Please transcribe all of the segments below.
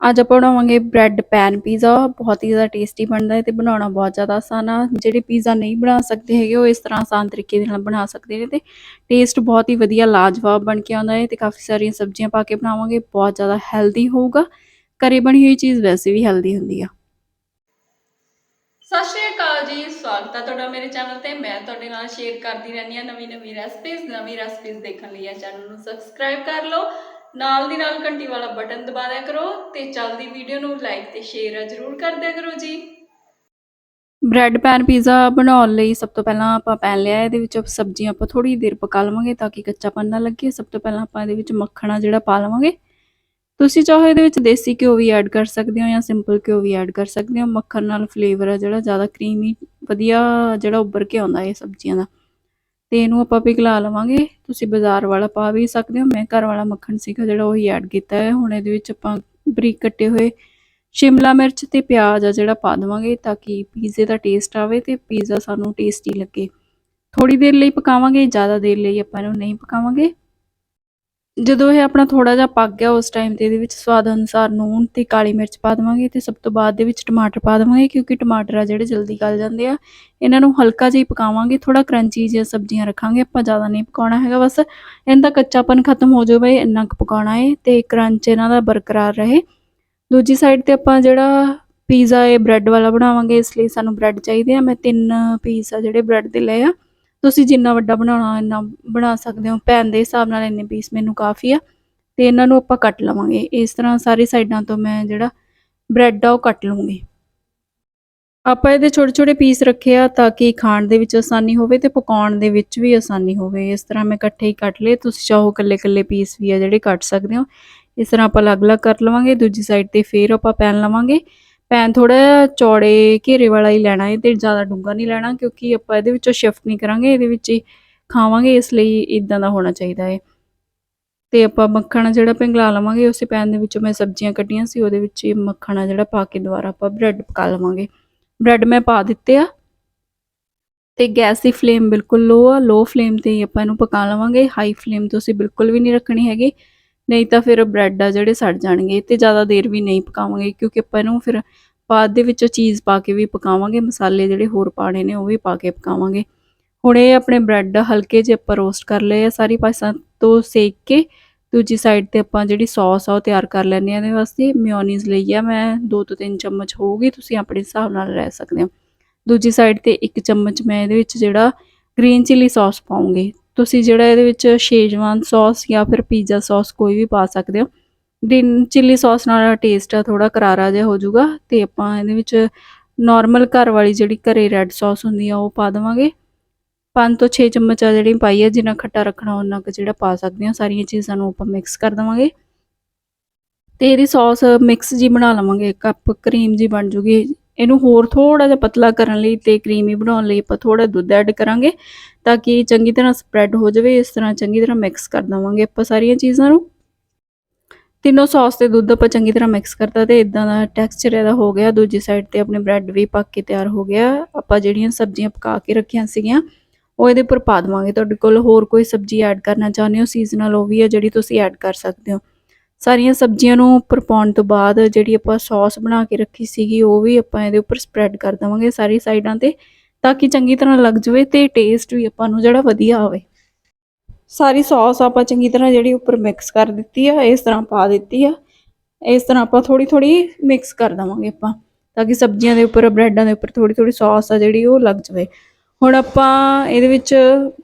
ਅੱਜ ਆਪਾਂ ਬਣਾਵਾਂਗੇ ਬ੍ਰੈਡ ਪੈਨ ਪੀਜ਼ਾ। ਬਹੁਤ ਹੀ ਜ਼ਿਆਦਾ ਟੇਸਟੀ ਬਣਦਾ ਹੈ ਤੇ ਬਣਾਉਣਾ ਬਹੁਤ ਜ਼ਿਆਦਾ ਆਸਾਨ ਆ। ਜਿਹੜੇ ਪੀਜ਼ਾ ਨਹੀਂ ਬਣਾ ਸਕਦੇ ਹੈਗੇ, ਉਹ ਇਸ ਤਰ੍ਹਾਂ ਆਸਾਨ ਤਰੀਕੇ ਦੇ ਨਾਲ ਬਣਾ ਸਕਦੇ ਨੇ ਤੇ ਟੇਸਟ ਬਹੁਤ ਹੀ ਵਧੀਆ, ਲਾਜਵਾਬ ਬਣ ਕੇ ਆਉਂਦਾ ਹੈ ਤੇ ਕਾਫੀ ਸਾਰੀਆਂ ਸਬਜ਼ੀਆਂ ਪਾ ਕੇ ਬਣਾਵਾਂਗੇ, ਬਹੁਤ ਜ਼ਿਆਦਾ ਹੈਲਦੀ ਹੋਊਗਾ। ਘਰੇ ਬਣੀ ਹੋਈ ਚੀਜ਼ ਵੈਸੇ ਵੀ ਹੈਲਦੀ ਹੁੰਦੀ ਆ। ਸਤਿ ਸ਼੍ਰੀ ਅਕਾਲ ਜੀ, ਸਵਾਗਤ ਹੈ ਤੁਹਾਡਾ ਮੇਰੇ ਚੈਨਲ ਤੇ। ਮੈਂ ਤੁਹਾਡੇ ਨਾਲ ਸ਼ੇਅਰ ਕਰਦੀ ਰਹਿੰਦੀ ਹਾਂ ਨਵੀਂ ਨਵੀਂ ਰੈਸਪੀਜ਼ ਨਵੀਂ ਰੈਸਪੀਜ਼ ਦੇਖਣ ਲਈ ਇਹ ਚੈਨਲ ਨੂੰ ਸਬਸਕ੍ਰਾਈਬ ਕਰ ਲਓ। ਨਾਲ ਦੀ ਨਾਲ ਘੰਟੀ ਵਾਲਾ ਬਟਨ ਦਬਾ ਦਿਆ ਕਰੋ ਤੇ ਚੱਲਦੀ ਵੀਡੀਓ ਨੂੰ ਲਾਈਕ ਤੇ ਸ਼ੇਅਰ ਜ਼ਰੂਰ ਕਰ ਦਿਆ ਕਰੋ ਜੀ। ਬ੍ਰੈਡ ਪੈਨ ਪੀਜ਼ਾ ਬਣਾਉਣ ਲਈ ਸਭ ਤੋਂ ਪਹਿਲਾਂ ਆਪਾਂ ਪੈਨ ਲਿਆ, ਇਹਦੇ ਵਿੱਚ ਸਬਜ਼ੀਆਂ ਆਪਾਂ ਥੋੜੀ ਦੇਰ ਪਕਾ ਲਵਾਂਗੇ ਤਾਂ ਕਿ ਕੱਚਾਪਨ ਨਾ ਲੱਗੇ। ਸਭ ਤੋਂ ਪਹਿਲਾਂ ਆਪਾਂ ਇਹਦੇ ਵਿੱਚ ਮੱਖਣਾ ਜਿਹੜਾ ਪਾ ਲਵਾਂਗੇ। ਤੁਸੀਂ ਚਾਹੋ ਇਹਦੇ ਵਿੱਚ ਦੇਸੀ ਘਿਓ ਵੀ ਐਡ ਕਰ ਸਕਦੇ ਹੋ ਜਾਂ ਸਿੰਪਲ ਘਿਓ ਵੀ ਐਡ ਕਰ ਸਕਦੇ ਹੋ। ਮੱਖਣ ਨਾਲ ਫਲੇਵਰ ਆ ਜਿਹੜਾ ਜ਼ਿਆਦਾ ਕਰੀਮੀ ਵਧੀਆ ਜਿਹੜਾ ਉੱਭਰ ਕੇ ਆਉਂਦਾ ਇਹ ਸਬਜ਼ੀਆਂ ਦਾ। ਤੇ ਇਹਨੂੰ ਆਪਾਂ ਪਿਘਲਾ ਲਵਾਂਗੇ। ਤੁਸੀਂ ਬਾਜ਼ਾਰ ਵਾਲਾ ਪਾ ਵੀ ਸਕਦੇ ਹੋ। ਮੈਂ ਘਰ ਵਾਲਾ ਮੱਖਣ ਸੀਗਾ ਜਿਹੜਾ ਉਹੀ ਐਡ ਕੀਤਾ ਹੈ। ਹੁਣ ਇਹਦੇ ਵਿੱਚ ਆਪਾਂ ਬਰੀਕ ਕੱਟੇ ਹੋਏ ਸ਼ਿਮਲਾ ਮਿਰਚ ਤੇ ਪਿਆਜ਼ ਆ ਜਿਹੜਾ ਪਾ ਦਵਾਂਗੇ ਤਾਂ ਕਿ ਪੀਜ਼ੇ ਦਾ ਟੇਸਟ ਆਵੇ ਤੇ ਪੀਜ਼ਾ ਸਾਨੂੰ ਟੇਸਟੀ ਲੱਗੇ। ਥੋੜੀ ਦੇਰ ਲਈ ਪਕਾਵਾਂਗੇ, ਜ਼ਿਆਦਾ ਦੇਰ ਲਈ ਆਪਾਂ ਇਹਨੂੰ ਨਹੀਂ ਪਕਾਵਾਂਗੇ। ਜਦੋਂ ਇਹ ਆਪਣਾ ਥੋੜਾ ਜਿਹਾ ਪੱਕ ਗਿਆ ਉਸ ਟਾਈਮ ਤੇ ਇਹਦੇ ਵਿੱਚ ਸਵਾਦ ਅਨੁਸਾਰ ਨੂਣ ਤੇ ਕਾਲੀ ਮਿਰਚ ਪਾ ਦਵਾਂਗੇ ਤੇ ਸਭ ਤੋਂ ਬਾਅਦ ਦੇ ਵਿੱਚ ਟਮਾਟਰ ਪਾ ਦਵਾਂਗੇ ਕਿਉਂਕਿ ਟਮਾਟਰ ਆ ਜਿਹੜੇ ਜਲਦੀ ਗਲ ਜਾਂਦੇ ਆ। ਇਹਨਾਂ ਨੂੰ ਹਲਕਾ ਜਿਹਾ ਹੀ ਪਕਾਵਾਂਗੇ ਥੋੜਾ ਕਰੰਚੀ ਜਿਹਾ ਸਬਜ਼ੀਆਂ ਰੱਖਾਂਗੇ, ਆਪਾਂ ਜ਼ਿਆਦਾ ਨਹੀਂ ਪਕਾਉਣਾ ਹੈਗਾ ਬਸ। ਇਹਨਾਂ ਦਾ ਕੱਚਾਪਨ ਖਤਮ ਹੋ ਜਾਵੇ, ਇੰਨਾ ਕੁ ਪਕਾਉਣਾ ਹੈ ਤੇ ਕਰੰਚ ਇਹਨਾਂ ਦਾ ਬਰਕਰਾਰ ਰਹੇ। ਦੂਜੀ ਸਾਈਡ ਤੇ ਆਪਾਂ ਜਿਹੜਾ ਪੀਜ਼ਾ ਇਹ ਬ੍ਰੈਡ ਵਾਲਾ ਬਣਾਵਾਂਗੇ, ਇਸ ਲਈ ਸਾਨੂੰ ਬ੍ਰੈਡ ਚਾਹੀਦੇ ਆ। ਮੈਂ ਤਿੰਨ ਪੀਸ ਆ ਜਿਹੜੇ ਬ੍ਰੈਡ ਦੇ ਲਏ ਆ। ਤੁਸੀਂ ਜਿੰਨਾ ਵੱਡਾ ਬਣਾਉਣਾ, ਇੰਨਾ ਬਣਾ ਸਕਦੇ ਹੋ। ਪੈਨ ਦੇ ਹਿਸਾਬ ਨਾਲ ਇੰਨੇ ਪੀਸ ਮੈਨੂੰ ਕਾਫੀ ਆ। ਤੇ ਇਹਨਾਂ ਨੂੰ ਆਪਾਂ ਕੱਟ ਲਵਾਂਗੇ। ਇਸ ਤਰ੍ਹਾਂ ਸਾਰੀ ਸਾਈਡਾਂ ਤੋਂ ਮੈਂ ਜਿਹੜਾ ਬ੍ਰੈਡ ਆ, ਉਹ ਕੱਟ ਲਵਾਂਗੀ ਆਪਾਂ ਇਹਦੇ ਛੋਟੇ ਛੋਟੇ ਪੀਸ ਰੱਖੇ ਆ ਤਾਂ ਕਿ ਖਾਣ ਦੇ ਵਿੱਚ ਆਸਾਨੀ ਹੋਵੇ ਤੇ ਪਕਾਉਣ ਦੇ ਵਿੱਚ ਵੀ ਆਸਾਨੀ ਹੋਵੇ। ਇਸ ਤਰ੍ਹਾਂ ਮੈਂ ਇਕੱਠੇ ਹੀ ਕੱਟ ਲਏ। ਤੁਸੀਂ ਚਾਹੋ ਇਕੱਲੇ ਇਕੱਲੇ ਪੀਸ ਵੀ ਆ ਜਿਹੜੇ ਕੱਟ ਸਕਦੇ ਹੋ। ਇਸ ਤਰ੍ਹਾਂ ਆਪਾਂ ਅਲੱਗ-ਅਲੱਗ ਕਰ ਲਵਾਂਗੇ। ਦੂਜੀ ਸਾਈਡ ਤੇ ਫੇਰ ਆਪਾਂ ਪੈਨ ਲਵਾਂਗੇ। ਪੈਨ ਥੋੜਾ ਚੌੜੇ ਘੇਰੇ ਵਾਲਾ ਹੀ ਲੈਣਾ ਹੈ ਤੇ ਜ਼ਿਆਦਾ ਡੂੰਘਾ ਨਹੀਂ ਲੈਣਾ, ਕਿਉਂਕਿ ਆਪਾਂ ਇਹਦੇ ਵਿੱਚੋਂ ਸ਼ਿਫਟ ਨਹੀਂ ਕਰਾਂਗੇ, ਇਹਦੇ ਵਿੱਚ ਹੀ ਖਾਵਾਂਗੇ, ਇਸ ਲਈ ਇਦਾਂ ਦਾ ਹੋਣਾ ਚਾਹੀਦਾ ਹੈ। ਤੇ ਆਪਾਂ ਮੱਖਣ ਜਿਹੜਾ ਪਿੰਗਲਾ ਲਵਾਂਗੇ, ਉਸੇ ਪੈਨ ਦੇ ਵਿੱਚੋਂ ਮੈਂ ਸਬਜ਼ੀਆਂ ਕੱਢੀਆਂ ਸੀ, ਉਹਦੇ ਵਿੱਚ ਹੀ ਮੱਖਣ ਆ ਜਿਹੜਾ ਪਾ ਕੇ ਦੁਬਾਰਾ ਆਪਾਂ ਬ੍ਰੈਡ ਪਕਾ ਲਵਾਂਗੇ। ਬ੍ਰੈਡ ਮੈਂ ਪਾ ਦਿੱਤੇ ਆ। ਤੇ ਗੈਸ ਦੀ ਫਲੇਮ ਬਿਲਕੁਲ ਲੋ ਆ ਲੋ ਫਲੇਮ ਤੇ ਹੀ ਆਪਾਂ ਇਹਨੂੰ ਪਕਾ ਲਵਾਂਗੇ। ਹਾਈ ਫਲੇਮ ਤੁਸੀਂ ਬਿਲਕੁਲ ਵੀ ਨਹੀਂ ਰੱਖਣੀ ਹੈਗੀ। ਨਹੀਂ ਤਾਂ ਫਿਰ ਬ੍ਰੈਡ ਆ ਜਿਹੜੇ ਸੜ ਜਾਣਗੇ ਤੇ ਜ਼ਿਆਦਾ ਦੇਰ ਵੀ ਨਹੀਂ ਪਕਾਵਾਂਗੇ ਕਿਉਂਕਿ ਆਪਾਂ ਇਹਨੂੰ ਫਿਰ ਬਾਅਦ ਦੇ ਵਿੱਚ ਚੀਜ਼ ਪਾ ਕੇ ਵੀ ਪਕਾਵਾਂਗੇ, ਮਸਾਲੇ ਜਿਹੜੇ ਹੋਰ ਪਾਣੇ ਨੇ ਉਹ ਵੀ ਪਾ ਕੇ ਪਕਾਵਾਂਗੇ। ਹੁਣ ਇਹ ਆਪਣੇ ਬ੍ਰੈਡ ਹਲਕੇ ਜਿਹੇ ਆਪਾਂ ਰੋਸਟ ਕਰ ਲਏ ਆ, ਸਾਰੀ ਪਾਸਾਂ ਤੋਂ ਸੇਕ ਕੇ ਦੂਜੀ ਸਾਈਡ ਤੇ ਆਪਾਂ ਜਿਹੜੀ ਸੌਸ ਆ ਉਹ ਤਿਆਰ ਕਰ ਲੈਣੇ ਆ, ਇਹਦੇ ਵਾਸਤੇ ਮਿਓਨੀਜ਼ ਲਈ ਆ, ਮੈਂ 2 ਤੋਂ 3 ਚਮਚ ਹੋਊਗੀ, ਤੁਸੀਂ ਆਪਣੇ ਹਿਸਾਬ ਨਾਲ ਲੈ ਸਕਦੇ ਹੋ। ਦੂਜੀ ਸਾਈਡ ਤੇ 1 ਚਮਚ ਮੈਂ ਇਹਦੇ ਵਿੱਚ ਜਿਹੜਾ ਗ੍ਰੀਨ ਚਿੱਲੀ ਸੌਸ ਪਾਉਂਗੀ ਤੁਸੀਂ ਜਿਹੜਾ ਇਹਦੇ ਵਿੱਚ ਸ਼ੇਜਵਾਨ ਸੌਸ ਜਾਂ ਫਿਰ ਪੀਜ਼ਾ ਸੌਸ ਕੋਈ ਵੀ ਪਾ ਸਕਦੇ ਹੋ। ਗ੍ਰੀਨ ਚਿੱਲੀ ਸੌਸ ਨਾਲ ਟੇਸਟ ਆ ਥੋੜਾ ਕਰਾਰਾ ਜਿਹਾ ਹੋ ਜਾਊਗਾ ਤੇ ਆਪਾਂ ਇਹਦੇ ਵਿੱਚ ਨਾਰਮਲ ਘਰ ਵਾਲੀ ਜਿਹੜੀ ਘਰੇ ਰੈੱਡ ਸੌਸ ਹੁੰਦੀ ਆ ਉਹ ਪਾ ਦੇਵਾਂਗੇ। 5 ਤੋਂ 6 ਚਮਚ ਆ ਜਿਹੜੀ ਪਾਈ ਆ, ਜਿੰਨਾ ਖੱਟਾ ਰੱਖਣਾ ਉਹਨਾਂ ਕੁ ਜਿਹੜਾ ਪਾ ਸਕਦੇ ਹਾਂ। ਸਾਰੀਆਂ ਚੀਜ਼ਾਂ ਨੂੰ ਆਪਾਂ ਮਿਕਸ ਕਰ ਦੇਵਾਂਗੇ। ਤੇ ਇਹਦੀ ਸੌਸ ਮਿਕਸ ਜੀ ਬਣਾ ਲਵਾਂਗੇ। ਕੱਪ ਕਰੀਮ ਜੀ ਬਣ ਜੂਗੀ। ਇਹਨੂੰ ਹੋਰ ਥੋੜਾ ਜਿਹਾ ਪਤਲਾ ਕਰਨ ਲਈ ਤੇ ਕਰੀਮੀ ਬਣਾਉਣ ਲਈ ਆਪਾਂ ਥੋੜਾ ਦੁੱਧ ਐਡ ਕਰਾਂਗੇ ਤਾਂ ਕਿ ਚੰਗੀ ਤਰ੍ਹਾਂ ਸਪਰੈਡ ਹੋ ਜਾਵੇ, ਇਸ ਤਰ੍ਹਾਂ ਚੰਗੀ ਤਰ੍ਹਾਂ ਮਿਕਸ ਕਰ ਦਵਾਂਗੇ ਆਪਾਂ ਸਾਰੀਆਂ ਚੀਜ਼ਾਂ ਨੂੰ। ਤਿੰਨੋਂ ਸੌਸ ਤੇ ਦੁੱਧ ਆਪਾਂ ਚੰਗੀ ਤਰ੍ਹਾਂ ਮਿਕਸ ਕਰਤਾ ਤੇ ਇਦਾਂ ਦਾ ਟੈਕਸਚਰ ਇਹਦਾ ਹੋ ਗਿਆ। ਦੂਜੀ ਸਾਈਡ ਤੇ ਆਪਣੇ ਬ੍ਰੈਡ ਵੀ ਪੱਕ ਕੇ ਤਿਆਰ ਹੋ ਗਿਆ। ਆਪਾਂ ਜਿਹੜੀਆਂ ਸਬਜ਼ੀਆਂ ਪਕਾ ਕੇ ਰੱਖੀਆਂ ਸੀਗੀਆਂ, ਉਹ ਇਹਦੇ ਉੱਪਰ ਪਾ ਦਵਾਂਗੇ। ਤੁਹਾਡੇ ਕੋਲ ਹੋਰ ਕੋਈ ਸਬਜ਼ੀ ਐਡ ਕਰਨਾ ਚਾਹੁੰਦੇ ਹੋ ਸੀਜ਼ਨਲ ਉਹ ਵੀ ਹੈ ਜਿਹੜੀ ਤੁਸੀਂ ਐਡ ਕਰ ਸਕਦੇ ਹੋ। ਸਾਰੀਆਂ ਸਬਜ਼ੀਆਂ ਨੂੰ ਉੱਪਰ ਪਾਉਣ ਤੋਂ ਬਾਅਦ ਜਿਹੜੀ ਆਪਾਂ ਸੌਸ ਬਣਾ ਕੇ ਰੱਖੀ ਸੀਗੀ, ਉਹ ਵੀ ਆਪਾਂ ਇਹਦੇ ਉੱਪਰ ਸਪਰੈਡ ਕਰ ਦਵਾਂਗੇ ਸਾਰੀ ਸਾਈਡਾਂ ਤੇ, ਤਾਂ ਕਿ ਚੰਗੀ ਤਰ੍ਹਾਂ ਲੱਗ ਜਾਵੇ ਤੇ ਟੇਸਟ ਵੀ ਆਪਾਂ ਨੂੰ ਜਿਹੜਾ ਵਧੀਆ ਆਵੇ। ਸਾਰੀ ਸੌਸ ਆਪਾਂ ਚੰਗੀ ਤਰ੍ਹਾਂ ਜਿਹੜੀ ਉੱਪਰ ਮਿਕਸ ਕਰ ਦਿੱਤੀ ਆ, ਇਸ ਤਰ੍ਹਾਂ ਪਾ ਦਿੱਤੀ ਆ, ਇਸ ਤਰ੍ਹਾਂ ਆਪਾਂ ਥੋੜੀ ਥੋੜੀ ਮਿਕਸ ਕਰ ਦਵਾਂਗੇ ਆਪਾਂ, ਤਾਂ ਕਿ ਸਬਜ਼ੀਆਂ ਦੇ ਉੱਪਰ, ਬ੍ਰੈਡਾਂ ਦੇ ਉੱਪਰ ਥੋੜੀ ਥੋੜੀ ਸੌਸ ਆ ਜਿਹੜੀ ਉਹ ਲੱਗ ਜਾਵੇ। ਹੁਣ ਆਪਾਂ ਇਹਦੇ ਵਿੱਚ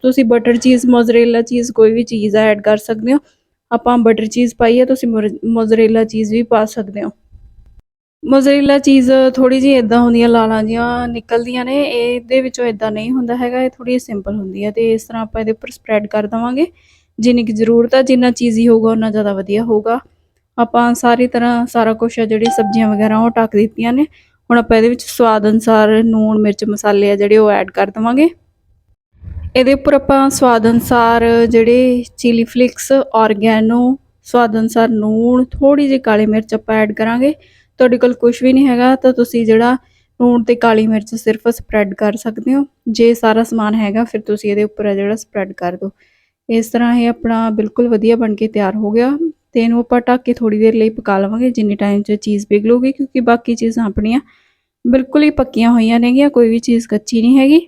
ਤੁਸੀਂ ਬਟਰ ਚੀਜ਼ ਮੋਜ਼ਰੇਲਾ ਚੀਜ਼ ਕੋਈ ਵੀ ਚੀਜ਼ ਐਡ ਕਰ ਸਕਦੇ ਹੋ ਆਪਾਂ ਬਟਰ ਚੀਜ਼ ਪਾਈ ਹੈ ਤੁਸੀਂ ਮੋਜ਼ਰੇਲਾ ਚੀਜ਼ ਵੀ ਪਾ ਸਕਦੇ ਹੋ। ਮੋਜ਼ਰੇਲਾ ਚੀਜ਼ ਥੋੜੀ ਜਿਹੀ ਇਦਾਂ ਹੈ ਲਾਲਾਂ ਜੀਆਂ ਨਿਕਲਦੀਆਂ ਨੇ। ਇਹਦੇ ਵਿੱਚੋਂ ਇਦਾਂ ਨਹੀਂ ਹੁੰਦਾ ਹੈਗਾ, ਇਹ ਥੋੜੀ ਸਿੰਪਲ ਹੁੰਦੀ ਹੈ। ਤੇ ਇਸ ਤਰ੍ਹਾਂ ਆਪਾਂ ਇਹਦੇ ਉੱਪਰ ਸਪਰੈਡ ਕਰ ਦਵਾਂਗੇ। ਜਿੰਨੀ ਕਿ ਜ਼ਰੂਰਤ ਹੈ ਜਿੰਨਾ ਚੀਜ਼ੀ ਹੋਊਗਾ ਉਹਨਾਂ ਜ਼ਿਆਦਾ ਵਧੀਆ ਹੋਊਗਾ। ਆਪਾਂ ਸਾਰੀ ਤਰ੍ਹਾਂ ਸਾਰਾ ਕੁਝ ਜਿਹੜੀ ਸਬਜ਼ੀਆਂ ਵਗੈਰਾ, ਉਹ ਟੱਕ ਦਿੱਤੀਆਂ ਨੇ। ਹੁਣ ਆਪਾਂ ਇਹਦੇ ਵਿੱਚ ਸਵਾਦ ਅਨੁਸਾਰ ਨੂਣ, ਮਿਰਚ, ਮਸਾਲੇ ਆ, ਜਿਹੜੇ ਉਹ ਐਡ ਕਰ ਦਵਾਂਗੇ। ਇਹਦੇ ਉੱਪਰ ਆਪਾਂ ਸਵਾਦ ਅਨੁਸਾਰ ਜਿਹੜੇ ਚਿਲੀ ਫਲਿਕਸ ਔਰਗੈਨੋ ਸਵਾਦ ਅਨੁਸਾਰ ਨੂਣ ਥੋੜੀ ਜਿਹੀ ਕਾਲੀ ਮਿਰਚ ਆਪਾਂ ਐਡ ਕਰਾਂਗੇ। ਤੁਹਾਡੇ ਕੋਲ ਕੁਝ ਵੀ ਨਹੀਂ ਹੈਗਾ ਤਾਂ ਤੁਸੀਂ ਜਿਹੜਾ ਨੂਣ ਤੇ ਕਾਲੀ ਮਿਰਚ ਸਿਰਫ ਸਪਰੈਡ ਕਰ ਸਕਦੇ ਹੋ। ਜੇ ਸਾਰਾ ਸਮਾਨ ਹੈਗਾ, ਫਿਰ ਤੁਸੀਂ ਇਹਦੇ ਉੱਪਰ ਜਿਹੜਾ ਸਪਰੈਡ ਕਰ ਦਿਓ। ਇਸ ਤਰ੍ਹਾਂ ਇਹ ਆਪਣਾ ਬਿਲਕੁਲ ਵਧੀਆ ਬਣ ਕੇ ਤਿਆਰ ਹੋ ਗਿਆ। ਤੇ ਇਹਨੂੰ ਆਪਾਂ ਢੱਕ ਕੇ ਥੋੜੀ ਦੇਰ ਲਈ ਪਕਾ ਲਵਾਂਗੇ, ਜਿੰਨੇ ਟਾਈਮ 'ਚ ਚੀਜ਼ ਪਿਘਲੂਗੀ, ਕਿਉਂਕਿ ਬਾਕੀ ਚੀਜ਼ਾਂ ਆਪਣੀਆਂ ਬਿਲਕੁਲ ਹੀ ਪੱਕੀਆਂ ਹੋਈਆਂ ਨੇਗੀਆਂ, ਕੋਈ ਵੀ ਚੀਜ਼ ਕੱਚੀ ਨਹੀਂ ਹੈਗੀ।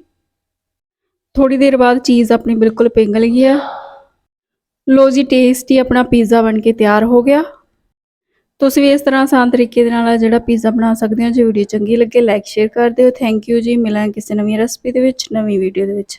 ਥੋੜੀ ਦੇਰ ਬਾਅਦ ਚੀਜ਼ ਆਪਣੀ ਬਿਲਕੁਲ ਪਿੰਗਲ ਗਈ ਆ ਲੋ ਜੀ ਟੇਸਟੀ ਆਪਣਾ ਪੀਜ਼ਾ ਬਣ ਕੇ ਤਿਆਰ ਹੋ ਗਿਆ। ਤੁਸੀਂ ਵੀ ਇਸ ਤਰ੍ਹਾਂ ਆਸਾਨ ਤਰੀਕੇ ਦੇ ਨਾਲ ਜਿਹੜਾ ਪੀਜ਼ਾ ਬਣਾ ਸਕਦੇ ਹੋ। ਜੇ ਵੀਡੀਓ ਚੰਗੀ ਲੱਗੇ ਲਾਈਕ ਸ਼ੇਅਰ ਕਰ ਦਿਓ। ਥੈਂਕ ਯੂ ਜੀ। ਮਿਲਾਂਗੇ ਕਿਸੇ ਨਵੀਂ ਰੈਸਪੀ ਦੇ ਵਿੱਚ, ਨਵੀਂ ਵੀਡੀਓ ਦੇ ਵਿੱਚ।